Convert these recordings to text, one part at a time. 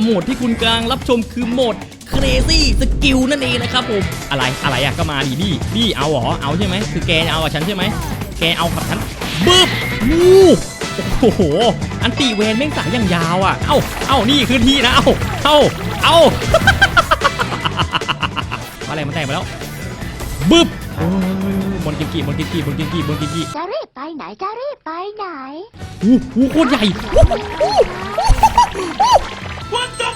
โหมดที่คุณกำลังรับชมคือโหมด Crazy Skill นั่นเองนะครับผมอะไรอะไรอะก็มาดิดิดิเอาเหรอเอาใช่ไหมคือแกจะเอากับฉันใช่ไหมแกเอากับฉันบึ๊บวู้โอ้โห อันติเวนแม่งสายอย่างยาวอะ เอ้า เอ้า นี่คือที่นะ เอ้า เอ้า เอ้าอะไรมันแตกไปแล้ว บึ๊บโอ้ยบนกิมกีบนกิมกีบนกิมกีบนกิมกีจะรีบไปไหน จะรีบไปไหนอู้หูโคตรใหญ่ อู้หู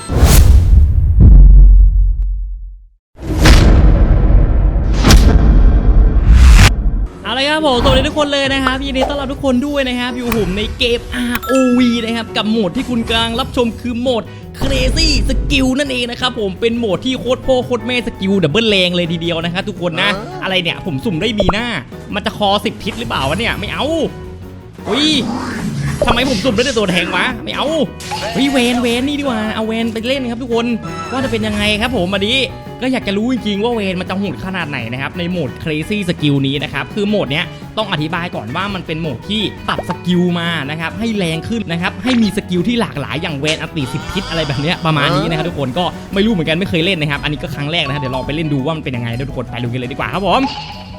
เอาละครับผมสวัสดีทุกคนเลยนะครับยินดีต้อนรับทุกคนด้วยนะครับอยู่ผมในเกม ROV นะครับกับโหมดที่คุณกำลังรับชมคือโหมด Crazy Skill นั่นเองนะครับผมเป็นโหมดที่โคตรพ่อโคตรแม่สกิลดับเบิลแรงเลยทีเดียวนะครับทุกคนนะ อะไรเนี่ยผมสุ่มได้บีหน้า มันจะคอสิบทิศหรือเปล่าวะเนี่ยไม่เอาอุ้ย ทำไมผมสุ่มได้แต่ตัวแทงวะไม่เอาเฮ้ยเวนเวนนี่ดีกว่าเอาเวนไปเล่นครับทุกคนว่าจะเป็นยังไงครับผมมาดีก็อยากจะรู้จริงๆว่าเวนมันจะโหดขนาดไหนนะครับในโหมด crazy skill นี้นะครับคือโหมดเนี้ยต้องอธิบายก่อนว่ามันเป็นโหมดที่ปรับสกิลมานะครับให้แรงขึ้นนะครับให้มีสกิลที่หลากหลายอย่างเวนอัติสิบทิศอะไรแบบเนี้ยประมาณนี้นะครับทุกคนก็ไม่รู้เหมือนกันไม่เคยเล่นนะครับอันนี้ก็ครั้งแรกนะครับเดี๋ยวลองไปเล่นดูว่ามันเป็นยังไงนะทุกคนไปดูกันเลยดีกว่าครับผม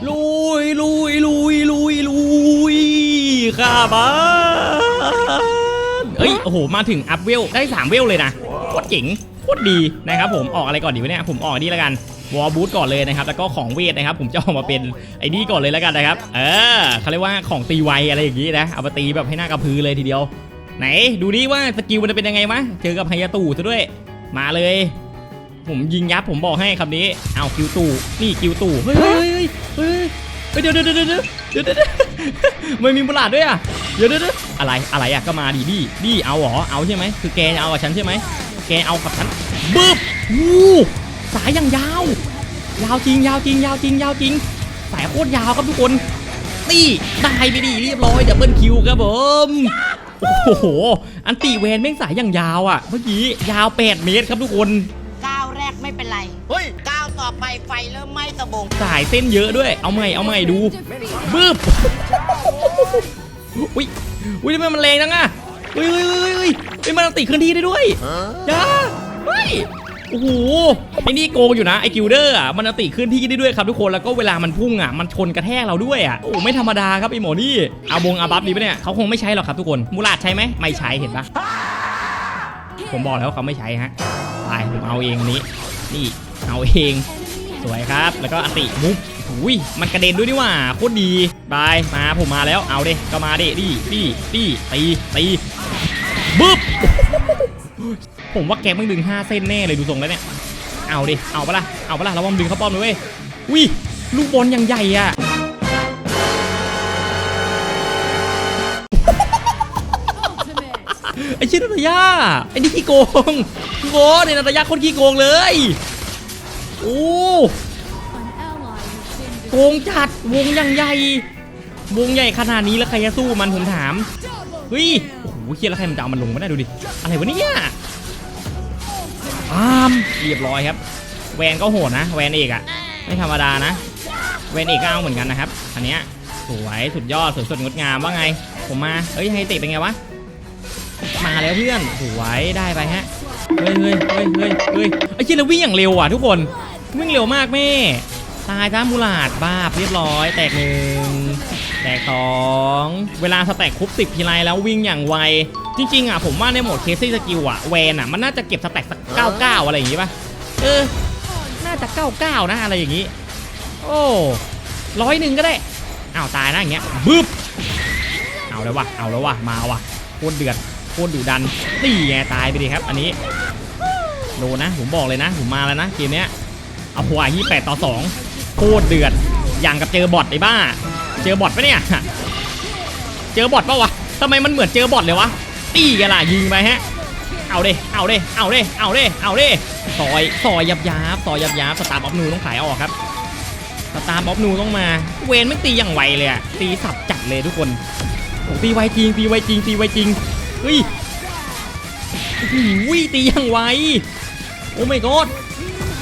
ลุยลุยลุยลุยลุย ข้าบ้านเอ้ย โอ้โห มาถึงอัพเวล ได้ 3 เวลเลยนะ โคตรเจ๋ง โคตรดีนะครับผม ออกอะไรก่อนดีวะเนี่ย ผมออกอันนี้แล้วกัน วอลบูทก่อนเลยนะครับ แล้วก็ของเวทนะครับ ผมจะเอามาเป็นไอ้นี่ก่อนเลยแล้วกันนะครับ เออเขาเรียกว่าของตีไวอะไรอย่างงี้นะ เอามาตีแบบให้หน้ากระพือเลยทีเดียว ไหน ดูดิว่าสกิลมันจะเป็นยังไงมะ เจอกับไฮยาตูซะด้วย มาเลย ผมยิงยับผมบอกให้คำนี้ เอาคิวตู่นี่คิวตู่เฮ้ยเฮ้ยเฮ้ยเฮ้ยเฮ้ยเดี๋ยวเดี๋ยวเดี๋ยวเดี๋ยวเดี๋ยวเดี๋ยวเดี๋ยว ไม่มีบุหลาดด้วยอะเดี๋ยวเดี๋ยวเดี๋ยวอะไรอะไรอะก็มาดิดิดิเอาเหรอเอาใช่ไหมคือแกจะเอากับฉันใช่ไหมแกเอากับฉันบึ๊บวู้สายอย่างยาว ยาวจริงยาวจริงยาวจริงยาวจริงสายโคตรยาวครับทุกคนนี่ได้ไปดิเรียบร้อยดับเบิลคิวครับผมโอ้โหอันติเวนแม่งสายอย่างยาวอะ เมื่อกี้ยาว 8 เมตรครับทุกคนก้าวแรกไม่เป็นไรเฮ้ยก้าว ต่อไปไฟเริ่มไหม้ตะบงสายเส้นเยอะด้วย เอาใหม่เอาใหม่ดูบึ้บอุ้ยอุ้ยทำไมมันแรงจังอะอุ้ยอุ้ยอุ้ยอุ้ยมันติเคลื่อนที่ได้ด้วยจ้าเฮ้ยโอ้โหไอ้นี่โกงอยู่นะไอ้กิลเดอร์อะมันติเคลื่อนที่ได้ด้วยครับทุกคนแล้วก็เวลามันพุ่งอะมันชนกระแทกเราด้วยอะโอ้ไม่ธรรมดาครับไอ้หมอนี่เอาบงอาบัฟดีปะเนี่ยเขาคงไม่ใช้หรอกครับทุกคนมูลาดใช้ไหมไม่ใช้เห็นปะผมบอกแล้วเขาไม่ใช้ฮะไปผมเอาเองอันนี้ นี่ เอาเอง สวยครับ แล้วก็อันติมุกอุ้ยมันกระเด็นด้วยนี่ว่าโคตรดีบายมาผมมาแล้วเอาเด้ก็มาเด้ดิดิดิตีตีบึ๊บผมว่าแกมึงดึง 5 เส้นแน่เลยดูทรงแล้วเนี่ย เอาดิ เอาปะล่ะ เอาปะล่ะระวังดึงเข้าป้อมเลยเว้ยวิลูกบอลอย่างใหญ่อะไอ้ชื่อนาตยาไอ้นี่ขี้โกงโกงไอ้นาตยาคตรขี้โกงเลย โอ้โกงจัดวงอย่างใหญ่ วงใหญ่ขนาดนี้แล้วใครจะสู้มันผมถามเฮ้ยโอ้โหเคียดแล้วใครมันจะเอามันลงมาได้ดูดิอะไรวะเนี่ยอามเรียบร้อยครับ แวนก็โหดนะ แวนเอกอะไม่ธรรมดานะ แวนเอกก็เอาเหมือนกันนะครับ อันเนี้ยสวยสุดยอดสวยสดงดงามว่าไง ผมมาเฮ้ยไฮเตะเป็นไงวะมาแล้วเพื่อนสวยได้ไปฮะเฮ้ยเฮ้ยเฮ้ยเฮ้ยเฮ้ยไอ้เชี่ยเราวิ่งอย่างเร็วอะทุกคน วิ่งเร็วมากแม่ ตายจ้ามูลาดบ้าเรียบร้อย แตกหนึ่งแตกสองเวลาสแต็กครบสิบทีไรแล้ววิ่งอย่างไว จริง ๆ อะ ผมว่าในโหมดเคซี่สกิลอะแวนอะ มันน่าจะเก็บสแต็กสักเก้าเก้าอะไรอย่างงี้ป่ะ เออ น่าจะเก้าเก้านะอะไรอย่างงี้ โอ้ร้อยหนึ่งก็ได้อ้าวตายนะอย่างเงี้ยบึ๊บเอาแล้ววะเอาแล้ววะมาว่ะโคตรเดือดโคตรดุดันตีไงตายไปดิครับ อันนี้โดนนะผมบอกเลยนะ ผมมาแล้วนะเกมเนี้ย เอาหัวยี่แปดต่อสองโคตรเดือด อย่างกับเจอบอทไอ้บ้า เจอบอทปะเนี่ย เจอบอทปะวะทำไมมันเหมือนเจอบอทเลยวะ ตีกันล่ะยิงไปฮะ เอาเด้เอาเด้เอาเด้เอาเด้เอาเด้ซอยซอยยับยับซอยยับยับสตาร์บัฟนูต้องขายออกครับสตาร์บัฟนูต้องมา เวนไม่ตีอย่างไวเลยอะตีสับจัดเลยทุกคนโอ้ตีไวจริงตีไวจริงตีไวจริงเฮ้ยโอ้โหตีอย่างไวโอ้ my god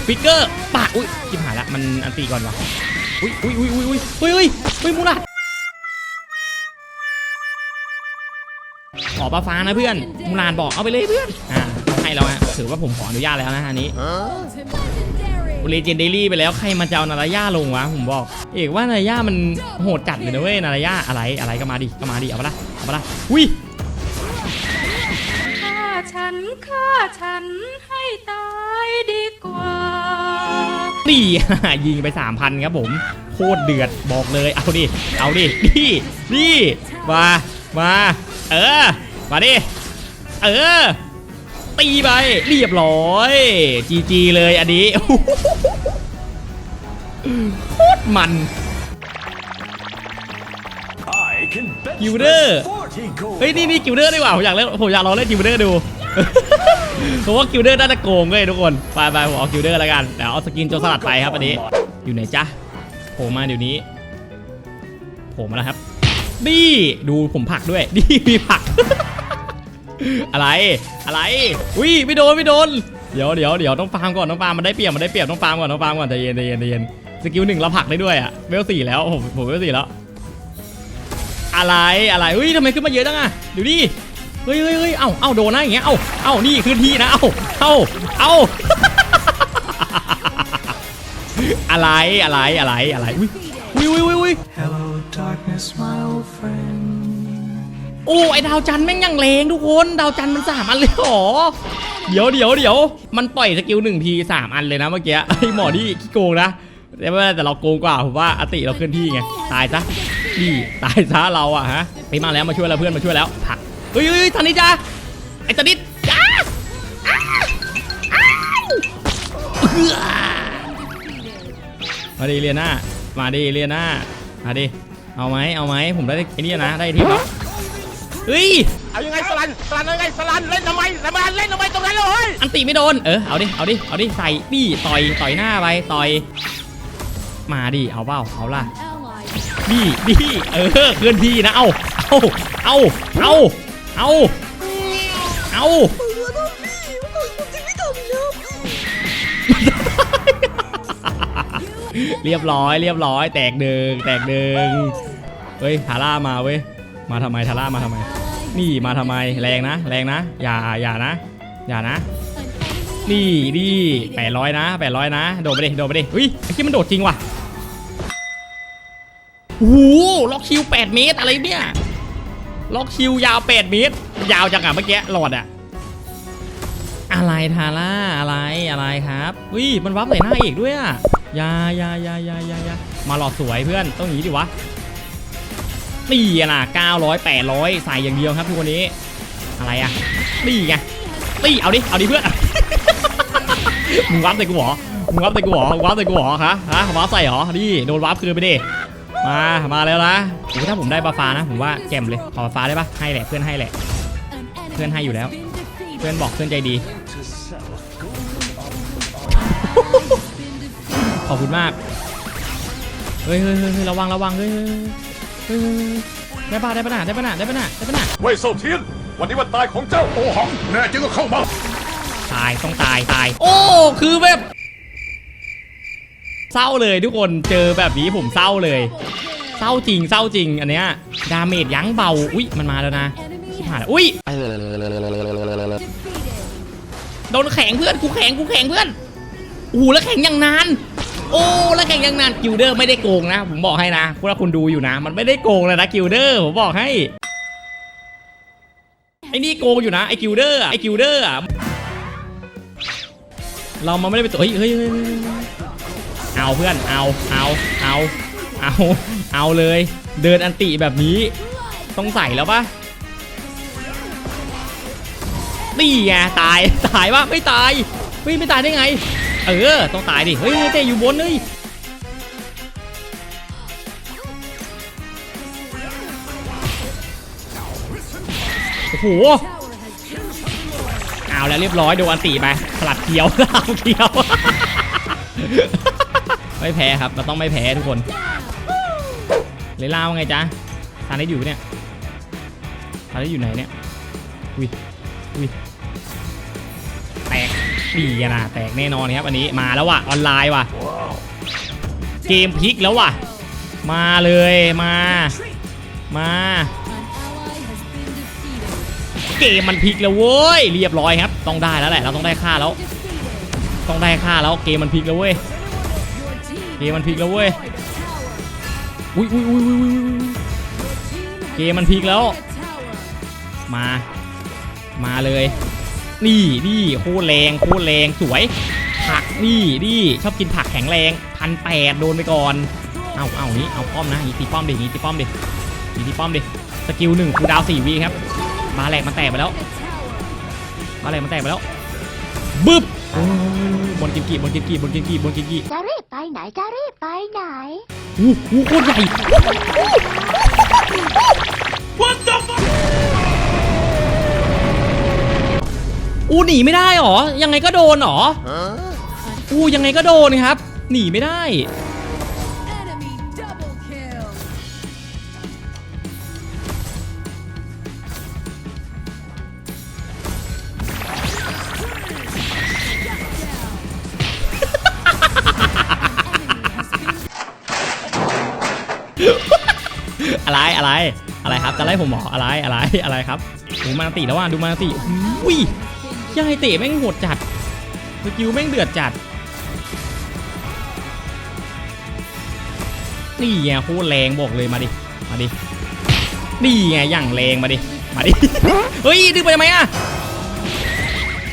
ฟิกเกอร์ปะอุ้ยจิบหายละมันอันตีก่อนวะอุ้ยอุ้ยอุ้ยอุ้ยอุ้ยเฮ้ยเฮ้ยเฮ้ยมูลัดขอปลาฟ้านะเพื่อนมูลานบอกเอาไปเลยเพื่อนอ่าให้แล้วฮะถือว่าผมขออนุญาตแล้วนะอันนี้เลเจนเดลี่ไปแล้วใครมาจะเอานารายาลงวะผมบอก เอกว่านารายามันโหดจัดเลยนะเว้ยนารายาอะไรอะไรก็มาดิก็มาดิเอาปะละเอาปะละอุ้ยฆ่าฉันฆ่าฉันให้ตายดีกว่า นี่ ยิงไป 3,000 ครับผม โคตรเดือดบอกเลย เอาดิ เอาดิ นี่นี่มา มา เออ มาดิ เออ ตีไปเรียบร้อยจีจีเลยอันนี้โคตรมันกิวเดอร์ เฮ้ย นี่นี่กิวเดอร์ดีกว่า ผมอยากเล่นผมอยากลองเล่นกิวเดอร์ดู เพราะว่ากิวเดอร์น่าจะโกงเลยทุกคน ไปไปผมเอากิวเดอร์แล้วกันเดี๋ยวเอาสกินโจรสลัดไปครับอันนี้ อยู่ไหนจ๊ะโผล่มาเดี๋ยวนี้โผล่มาแล้วครับนี่ดูผมผักด้วยนี่มีผัก อะไรอะไรอุ้ยไม่โดนไม่โดนเดี๋ยวเดี๋ยวเดี๋ยวต้องฟาร์มก่อนต้องฟาร์มมันได้เปรียบมันได้เปรียบต้องฟาร์มก่อนต้องฟาร์มก่อนใจเย็นใจเย็นใจเย็นสกิลหนึ่งเราผักได้ด้วยอะเวลสี่แล้วผมผมเวลสี่แล้ว อะไรอะไรเฮ้ยทำไมขึ้นมาเยอะจังอะเดี๋ยวดิ เฮ้ยเฮ้ยเฮ้ยเอ้าเอ้าโดนนะอย่างเงี้ย เอ้าเอ้านี่ขึ้นที่นะ เอ้าเอ้าเอ้าอะไรอะไรอะไรอะไรอุ้ยอุ้ยอุ้ยอุ้ยอุ้ย Hello, darkness, my old friend. โอ้ไอดาวจันทร์แม่งยังเลงทุกคนดาวจันทร์มันสามอันเลยเหรอเดี๋ยวเดี๋ยวเดี๋ยวมันปล่อยสกิลหนึ่งทีสามอันเลยนะเมื่อกี้ไอหมอนี่ขี้โกงนะแต่ว่าแต่เราโกงกว่าผมว่าอติเราเคลื่อนที่ไงตายซะนี่ตายซะเราอะฮะไปมาแล้วมาช่วยเราเพื่อนมาช่วยแล้วผลัก เฮ้ยเฮ้ยทันนี้จ้าไอตานิดจ้าอ้าวอ้าวเอื้อมาดิเรียน่ามาดิเรียน่ามาดิเอาไหมเอาไหมผมได้ไอ้นี่นะได้ที่แล้วเฮ้ยเอายังไงสลันสลันเอายังไงสลันเล่นทำไมสลันเล่นทำไมตรงนั้นเลยอันติไม่โดนเออเอาดิเอาดิเอาดิใส่นี่ต่อยต่อยหน้าไปต่อย มาดิเอาเปล่าเอาล่ะนี่นี่เออเคลื่อนที่นะเอาเอาเอาเอา เอาเอาเรียบร้อยเรียบร้อย แตกเดิงแตกเดิงเฮ้ยทาร่ามาเว้ยมาทำไมทาร่ามาทำไม นี่มาทำไมแรงนะ แรงนะ อย่าอย่านะ อย่านะ นี่นี่แปดร้อยนะแปดร้อยนะ โดดไปดิโดดไปดิอุ้ยไอ้ที่มันโดดจริงว่ะโอ้โหล็อกคิว8เมตรอะไรเนี่ย ล็อกคิวยาว8เมตร ยาวจังอะเมื่อกี้หลอดอะอะไรทาร่าอะไรอะไรครับอุ้ยมันวับใส่หน้าเอกด้วยอะยายายายายายามาหลอดสวยเพื่อนต้องอย่างนี้ดิวะนี่อะนะ900 800 ใส่อย่างเดียวครับทุกวันนี้ อะไรอะนี่ไงตีเอาดิเอาดิเพื่อนมึงวับใส่กูเหรอมึงวับใส่กูเหรอมึงวับใส่กูเหรอฮะฮะวับใส่เหรอนี่โดนวับคืนไปดิ มา มาแล้วนะโอ้ถ้าผมได้บาฟ้านะ ผมว่าแจ่มเลย ขอบาฟ้าได้ปะให้แหละ เพื่อนให้แหละ เพื่อนให้อยู่แล้ว เพื่อนบอกเพื่อนใจดี ขอบคุณมาก เฮ้ยเฮ้ยเฮ้ยเฮ้ยระวังระวังเฮ้ยเฮ้ยเฮ้ยเฮ้ยเฮ้ยได้ปะได้ปะน่ะได้ปะน่ะได้ปะน่ะได้ปะน่ะเว่ยเซาเทียน วันนี้วันตายของเจ้าโอหัง แน่จริงก็เข้ามา ตายต้องตายตาย โอ้ คือแบบ เศร้าเลยทุกคนเจอแบบนี้ผมเศร้าเลย เศร้าจริงเศร้าจริงอันเนี้ยดาเมจยั้งเบาอุ้ยมันมาแล้วนะชิบหายอุ้ยโดนแข็งเพื่อนกูแข็งกูแข็งเพื่อนโอ้โหแล้วแข็งอย่างนานโอ้แล้วแข็งย่างนานกิลเดอร์ไม่ได้โกงนะ ผมบอกให้นะถ้าคุณดูอยู่นะ มันไม่ได้โกงเลยนะกิลเดอร์ผมบอกให้ไอ้นี่โกงอยู่นะไอ้กิลเดอร์ไอ้กิลเดอร์เรามันไม่ได้เป็นตัวเฮ้ยเฮ้ย เอาเพื่อนเอาเอาเอาเอาเอาเลย เดินอันติแบบนี้ ต้องใส่แล้วปะนี่ไงตายตายปะไม่ตายเฮ้ยไม่ตายได้ไง เออต้องตายดิเฮ้ยเต้อยู่บนเลยโอ้โหเอาแล้วเรียบร้อยโดนอันตีไปสลัดเขียวสลัดเขียว ไม่แพ้ครับ เราต้องไม่แพ้ทุกคนเลล่าว่าไงจ๊ะทานได้อยู่เนี่ยทานได้อยู่ไหนเนี่ยอุ้ยอุ้ยแตกดีกันนะแตกแน่นอนครับอันนี้มาแล้วว่ะออนไลน์ว่ะเกมพลิกแล้วว่ะ มาเลยมา มาเกมมันพลิกแล้วเว้ยเรียบร้อยครับ ต้องได้แล้วแหละเราต้องได้ค่าแล้ว ต้องได้ค่าแล้วเกมมันพลิกแล้วเว้ย เกมมันพลิกแล้วเว้ยอุ้ยอุ้ยอุ้ยอุ้ยอุ้ยเกมมันพลิกแล้ว มา มาเลยนี่นี่โคตรแรงโคตรแรงสวย ผักนี่นี่ชอบกินผักแข็งแรงพันแปดโดนไปก่อน เอาเอานี้เอาป้อมนะนี่ตีป้อมดินี่ตีป้อมดินี่ตีป้อมดิสกิลหนึ่งคูดาวสี่วิครับบาแหลกมันแตกไปแล้วบาแหลกมันแตกไปแล้วบึ๊บโอ้ บนกินกีบนกินกีบนกินกีบนกินกีจะรีบไปไหนจะรีบไปไหนอู้หูโคตรใหญ่อู้หนีไม่ได้หรอ ยังไงก็โดนหรออู้ยังไงก็โดนครับ หนีไม่ได้ อะไรอะไรอะไรครับจะไล่ผมหรออะไรอะไรอะไรครับดูมาติแล้วว่าดูมาติอุ้ยยังไงเตะแม่งโหดจัดสกิลแม่งเดือดจัดนี่ไงโคตรแรงบอกเลยมาดิมาดินี่ไงอย่างแรงมาดิมาดิเฮ้ยดึงไปทำไมอะ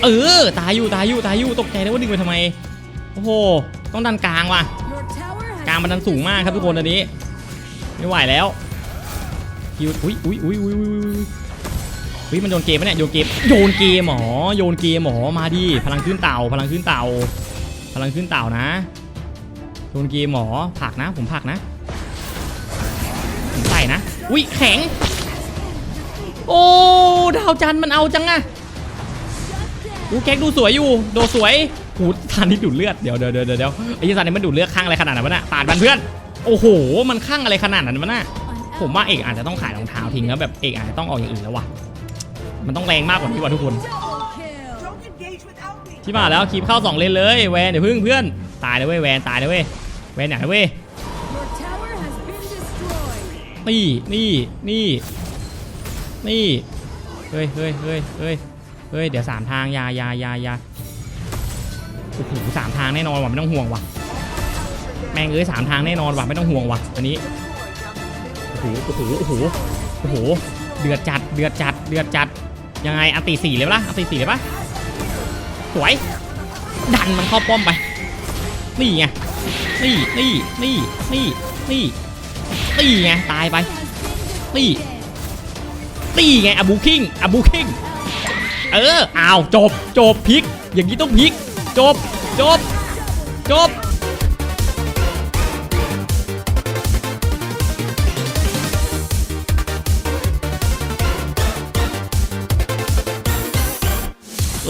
เออตายอยู่ตายอยู่ตายอยู่ตกใจแล้วว่าดึงไปทำไมโอ้โหต้องดันกลางว่ะกลางมันดันสูงมากครับทุกคนอันนี้ ไม่ไหวแล้วคิวอุ้ยอุ้ยอุ้ยอุ้ยอุ้ยอุ้ยมันโยนเกมปะเนี่ยโยนเกมโยนเกมหมอโยนเกมหมอมาดิพลังขึ้นเต่า พลังขึ้นเต่า พลังขึ้นเต่านะโยนเกมหมอผักนะ ผมผักนะผมใส่นะอุ้ยแข็ง โอ้ดาวจันมันเอาจังอะดูแก๊กดูสวยอยู่โดสวยหูทานนี่ดูดเลือดเดี๋ยวเดี๋ยวเดี๋ยวเดี๋ยวไอ้ยี่สันนี่มันดูดเลือดข้างอะไรขนาดนั้นวะน่ะปาดมันเพื่อน โอ้โห มันข้างอะไรขนาดนั้นวะน่ะผมว่าเอกอาจจะต้องขายรองเท้าทิ้งแล้วแบบเอกอาจจะต้องออกอย่างอื่นแล้วว่ะมันต้องแรงมากกว่านี้ว่ะทุกคนที่มาแล้วคีบเข้าสองเลนเลยแวนเดี๋ยวพึ่งเพื่อนตายเลยเว้ยแวนตายเลยเว้ยแวนไหนเว้ยนี่นี่นี่นี่เฮ้ยเฮ้ยเฮ้ยเฮ้ยเฮ้ยเดี๋ยวสามทางอยาอยาอยาอยาโอ้โหสามทางแน่นอนว่ะไม่ต้องห่วงว่ะ แม่งเอ้ยสามทางแน่นอนว่ะไม่ต้องห่วงว่ะอันนี้โอ้โหโอ้โหโอ้โหโอ้โหเดือดจัดเดือดจัดเดือดจัดยังไงอัตีสี่เลยปะล่ะอัตีสี่เลยปะสวย ดันมันเข้าป้อมไป นี่ไงนี่นี่นี่นี่นี่นี่ไงตายไปนี่นี่ไงอบูคิงอบูคิงเอออ้าวจบจบพลิก อย่างนี้ต้องพลิก จบจบจบ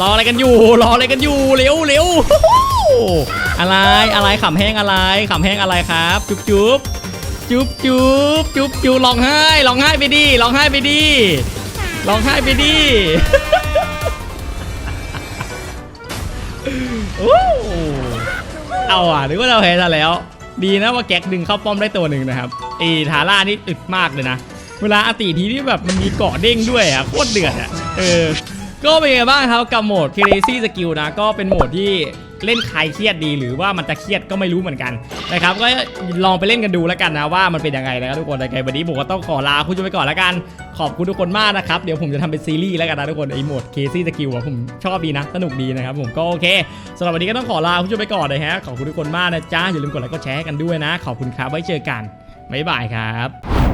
รออะไรกันอยู่ รออะไรกันอยู่ เร็วเร็วอะไร อะไรขำแห้งอะไรขำแห้งอะไรครับ จุ๊บจุ๊บจุ๊บจุ๊บจุ๊บจุ๊บร้องไห้ร้องไห้ไปดิร้องไห้ไปดิร้องไห้ไปดิโอ้เอาอะนึกว่าเราแพ้ซะแล้ว ดีนะว่าแก๊กดึงเข้าป้อมได้ตัวหนึ่งนะครับไอ้ทาร่านี่อึดมากเลยนะ เวลาอติทีนี่แบบมันมีเกาะเด้งด้วยอะโคตรเดือดอะเออ ก็เป็นไงบ้างครับกับโหมด Crazy Skill นะ ก็เป็นโหมดที่เล่นคลายเครียดดีหรือว่ามันจะเครียดก็ไม่รู้เหมือนกันนะครับก็ลองไปเล่นกันดูแล้วกันนะว่ามันเป็นยังไงนะครับทุกคนในไงวันนี้ผมก็ต้องขอลาคุณผู้ชมไปก่อนแล้วกัน ขอบคุณทุกคนมากนะครับ เดี๋ยวผมจะทำเป็นซีรีส์แล้วกันนะทุกคนไอโหมด Crazy Skill ผมชอบดีนะ สนุกดีนะครับผมก็โอเคสำหรับวันนี้ก็ต้องขอลาคุณผู้ชมไปก่อนนะฮะขอบคุณทุกคนมากนะจ๊ะอย่าลืมกดไลค์กดแชร์กันด้วยนะ ขอบคุณครับไว้เจอกันบ๊ายบายครับ